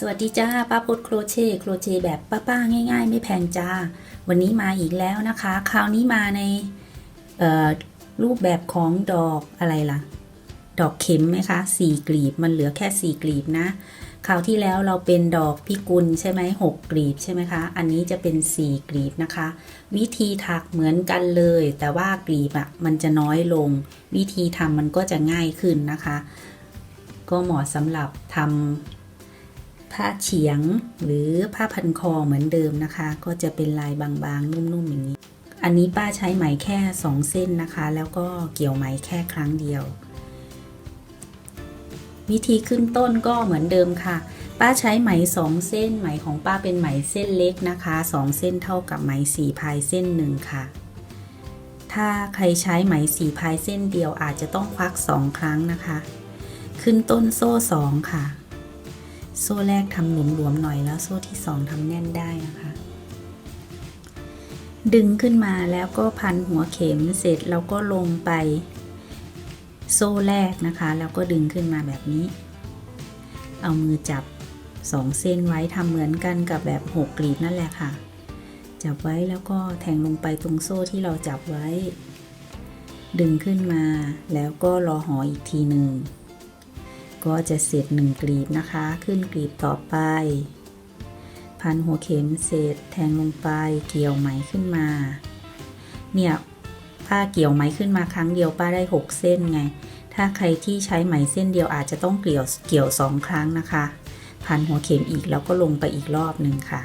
สวัสดีจ้าป้าพดโครเชต์โครเชต์แบบป้าๆง่าย ๆ ไม่แพงจ้า วันนี้มาอีกแล้วนะคะ คราวนี้มาในรูปแบบของดอกอะไรล่ะ ดอกเข็มไหมคะสี่กลีบมันเหลือแค่สี่กลีบนะ คราวที่แล้วเราเป็นดอกพิกุลใช่ไหมหกกลีบใช่ไหมคะ อันนี้จะเป็นสี่กลีบนะคะ วิธีถักเหมือนกันเลย แต่ว่ากลีบอะ่ะมันจะน้อยลง วิธีทำมันก็จะง่ายขึ้นนะคะ ก็เหมาะสำหรับทำ ผ้าเฉียงหรือผ้าพันคอเหมือนเดิมนะคะ ก็จะเป็นลายบางๆ นุ่มๆอย่างนี้ อันนี้ป้าใช้ไหมแค่ 2 เส้นนะคะ แล้วก็เกี่ยวไหมแค่ครั้งเดียว วิธีขึ้นต้นก็เหมือนเดิมค่ะ ป้าใช้ไหม 2 เส้น ไหมของป้าเป็นไหมเส้นเล็กนะคะ 2 เส้นเท่ากับไหมสี่พายเส้นหนึ่งค่ะ ถ้าใครใช้ไหมสี่พายเส้นเดียวอาจจะต้องควัก 2 ครั้งนะคะ ขึ้นต้นโซ่ 2 ค่ะ โซ่แรกทำหลวมๆหน่อยแล้วโซ่ที่2ทำแน่นได้นะคะ ดึงขึ้นมาแล้วก็พันหัวเข็มเสร็จเราก็ลงไป โซ่แรกนะคะ แล้วก็ดึงขึ้นมาแบบนี้ เอามือจับ2เส้นไว้ทำเหมือนกันกับแบบ6กลีบนั่นแหละค่ะ จับไว้แล้วก็แทงลงไปตรงโซ่ที่เราจับไว้ ดึงขึ้นมาแล้วก็รอหออีกทีหนึ่ง ก็จะเสร็จหนึ่งกลีบนะคะ ขึ้นกลีบต่อไป พันหัวเข็มเสร็จแทงลงไปเกี่ยวไหมขึ้นมา เนี่ยผ้าเกี่ยวไหมขึ้นมาครั้งเดียวป้าได้ 6 เส้นไง ถ้าใครที่ใช้ไหมเส้นเดียวอาจจะต้องเกี่ยวเกี่ยวสองครั้งนะคะ พันหัวเข็มอีกแล้วก็ลงไปอีกรอบหนึ่งค่ะ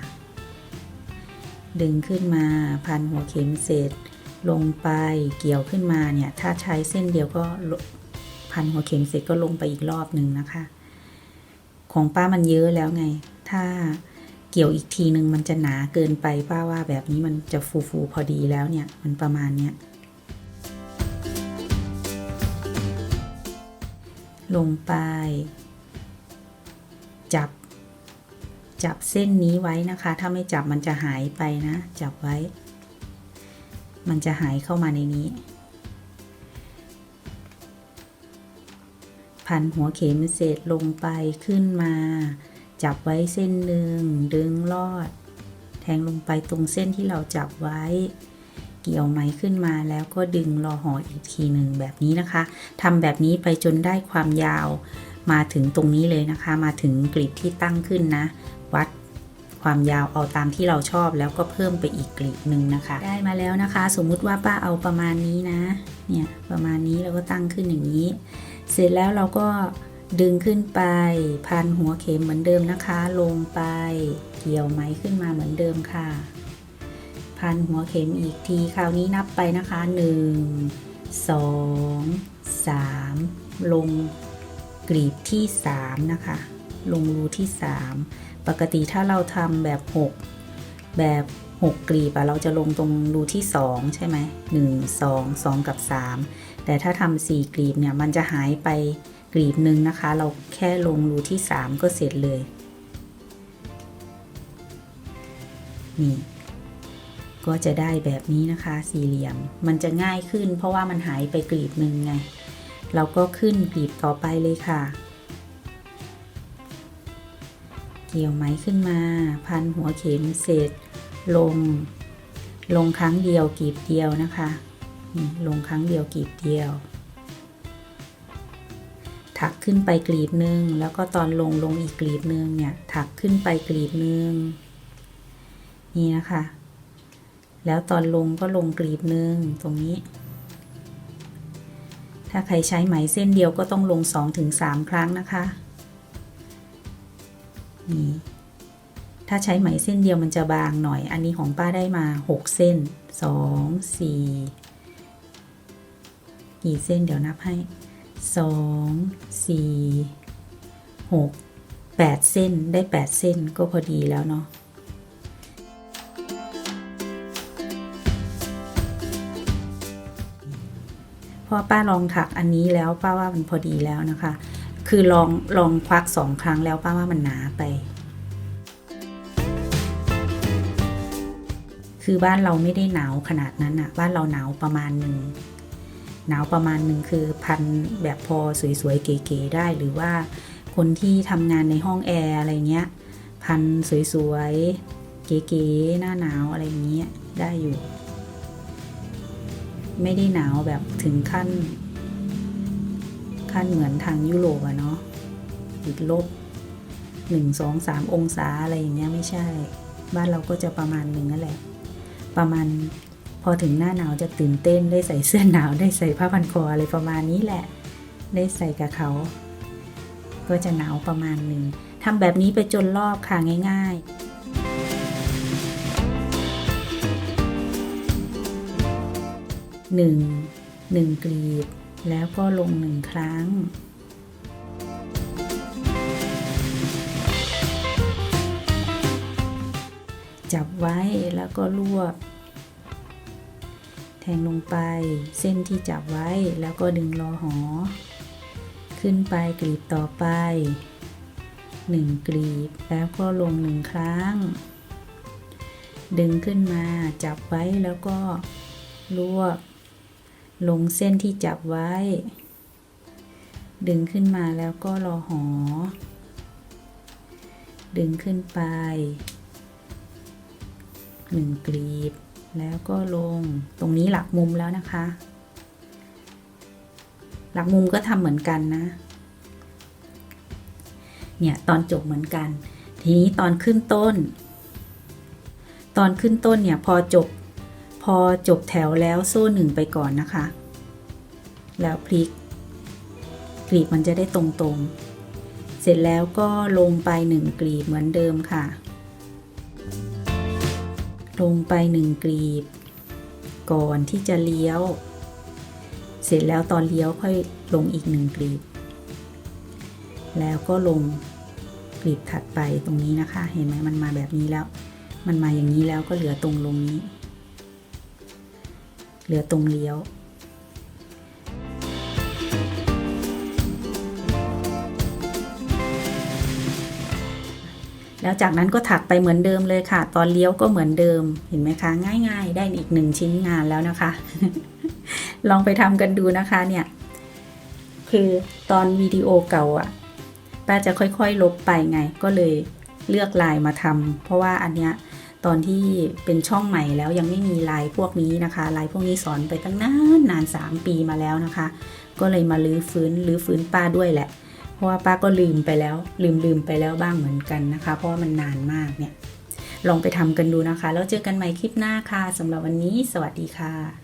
ดึงขึ้นมาพันหัวเข็มเสร็จลงไปเกี่ยวขึ้นมาเนี่ย ถ้าใช้เส้นเดียวก็ พันหัวเข็มเสร็จก็ลงไปอีกรอบหนึ่งนะคะ ของป้ามันเยอะแล้วไง ถ้าเกี่ยวอีกทีหนึ่งมันจะหนาเกินไปป้าว่าแบบนี้มันจะฟูฟูๆพอดีแล้วเนี่ย มันประมาณเนี้ยลงไป จับ จับเส้นนี้ไว้นะคะ ถ้าไม่จับมันจะหายไปนะ จับไว้ มันจะหายเข้ามาในนี้ พันหัวเข็มเสร็จลงไปขึ้นมา จับไว้เส้นหนึ่งดึงลอด แทงลงไปตรงเส้นที่เราจับไว้ เกี่ยวไหมขึ้นมาแล้วก็ดึงรอห่ออีกทีหนึ่งแบบนี้นะคะทำแบบนี้ไปจนได้ความยาวมาถึงตรงนี้เลยนะคะ มาถึงกลีบที่ตั้งขึ้นนะ วัดความยาวเอาตามที่เราชอบแล้วก็เพิ่มไปอีกกลีบหนึ่งนะคะ ได้มาแล้วนะคะ สมมุติว่าป้าเอาประมาณนี้นะ เนี่ยประมาณนี้เราก็ตั้งขึ้นอย่างนี้ เสร็จแล้วเราก็ดึงขึ้นไป พันหัวเข็มเหมือนเดิมนะคะ ลงไปเกี่ยวไหมขึ้นมาเหมือนเดิมค่ะ พันหัวเข็มอีกทีคราวนี้นับไปนะคะ 1 2 3 ลงกลีบที่ 3 นะคะ ลงรูที่ 3 ปกติถ้าเราทำแบบ 6 แบบ 6กลีบอะเราจะลงตรงรูที่ 2 ใช่ไหม1 2 2กับ 3 แต่ถ้าทำสี่กลีบเนี่ยมันจะหายไปกลีบหนึ่งนะคะ เราแค่ลงรูที่ 3 ก็เสร็จเลย นี่ก็จะได้แบบนี้นะคะ สี่เหลี่ยมมันจะง่ายขึ้น เพราะว่ามันหายไปกลีบหนึ่งไง เราก็ขึ้นกลีบต่อไปเลยค่ะ เกี่ยวไหมขึ้นมา พันหัวเข็มเสร็จ ลง ลงครั้งเดียวกลีบเดียวนะคะนี่ลงครั้งเดียวกลีบเดียว ถักขึ้นไปกลีบหนึ่งแล้วก็ตอนลงลงอีกกลีบหนึ่งเนี่ยถักขึ้นไปกลีบหนึ่งนี่นะคะ แล้วตอนลงก็ลงกลีบหนึ่งตรงนี้ ถ้าใครใช้ไหมเส้นเดียวก็ต้องลง2-3ครั้งนะคะนี่ ถ้าใช้ไหมเส้นเดียวมันจะบางหน่อย อันนี้ของป้าได้มา 6 เส้น 2 4 กี่เส้นเดี๋ยวนับให้ 2 4 6 8 เส้นได้ 8 เส้นก็พอดีแล้วเนาะพอป้าลองถักอันนี้แล้วป้าว่ามันพอดีแล้วนะคะ คือลองลองควักสองครั้งแล้วป้าว่ามันหนาไป คือบ้านเราไม่ได้หนาวขนาดนั้นอะบ้านเราหนาวประมาณหนึ่งหนาวประมาณหนึ่งคือพันแบบพอสวยๆเก๋ๆได้หรือว่าคนที่ทำงานในห้องแอร์อะไรเงี้ย พันสวยๆเก๋ๆหน้าหนาวอะไรเงี้ยได้อยู่ ไม่ได้หนาวแบบถึงขั้น ขั้นเหมือนทางยุโรปอะเนาะติดลบหนึ่งสองสามองศาอะไรอย่างเงี้ยไม่ใช่ บ้านเราก็จะประมาณหนึ่งนั่นแหละ ประมาณพอถึงหน้าหนาวจะตื่นเต้นได้ใส่เสื้อหนาวได้ใส่ผ้าพันคออะไรประมาณนี้แหละ ได้ใส่กับเขา ก็จะหนาวประมาณหนึ่งทำแบบนี้ไปจนรอบค่ะง่าย ๆหนึ่งหนึ่งกลีบแล้วก็ลงหนึ่งครั้ง จับไว้แล้วก็รวบ แทงลงไปเส้นที่จับไว้แล้วก็ดึงรอหอ ขึ้นไปกลีบต่อไปหนึ่งกลีบแล้วก็ลงหนึ่งครั้ง ดึงขึ้นมาจับไว้แล้วก็รวบ ลงเส้นที่จับไว้ ดึงขึ้นมาแล้วก็รอหอ ดึงขึ้นไป หนึ่งกลีบ แล้วก็ลงตรงนี้หลักมุมแล้วนะคะ หลักมุมก็ทำเหมือนกันนะ เนี่ยตอนจบเหมือนกัน ทีนี้ตอนขึ้นต้น ตอนขึ้นต้นเนี่ยพอจบ พอจบแถวแล้วโซ่หนึ่งไปก่อนนะคะ แล้วพลิกกลีบมันจะได้ตรงๆ เสร็จแล้วก็ลงไปหนึ่งกลีบเหมือนเดิมค่ะ ลงไปหนึ่งกลีบ ก่อนที่จะเลี้ยว เสร็จแล้วตอนเลี้ยวค่อยลงอีกหนึ่งกลีบ แล้วก็ลงกลีบถัดไปตรงนี้นะคะ เห็นไหมมันมาแบบนี้แล้ว มันมาอย่างนี้แล้วก็เหลือตรงลงนี้ เหลือตรงเลี้ยว แล้วจากนั้นก็ถักไปเหมือนเดิมเลยค่ะ ตอนเลี้ยวก็เหมือนเดิมเห็นไหมคะ ง่าย ๆ ได้อีกหนึ่งชิ้นงานแล้วนะคะ ลองไปทำกันดูนะคะเนี่ย คือตอนวิดีโอเก่าอะป้าจะค่อย ๆ ลบไปไง ก็เลยเลือกลายมาทำเพราะว่าอันเนี้ยตอนที่เป็นช่องใหม่แล้วยังไม่มีลายพวกนี้นะคะลายพวกนี้สอนไปตั้งนานนานสามปีมาแล้วนะคะ ก็เลยมาลื้อฟื้นลื้อฟื้นป้าด้วยแหละ ราะว่าป้าก็ลืมไปแล้ว ลืมลืมไปแล้วบ้างเหมือนกันนะคะ เพราะว่ามันนานมากเนี่ย ลองไปทำกันดูนะคะ แล้วเจอกันใหม่คลิปหน้าค่ะสำหรับวันนี้ สวัสดีค่ะ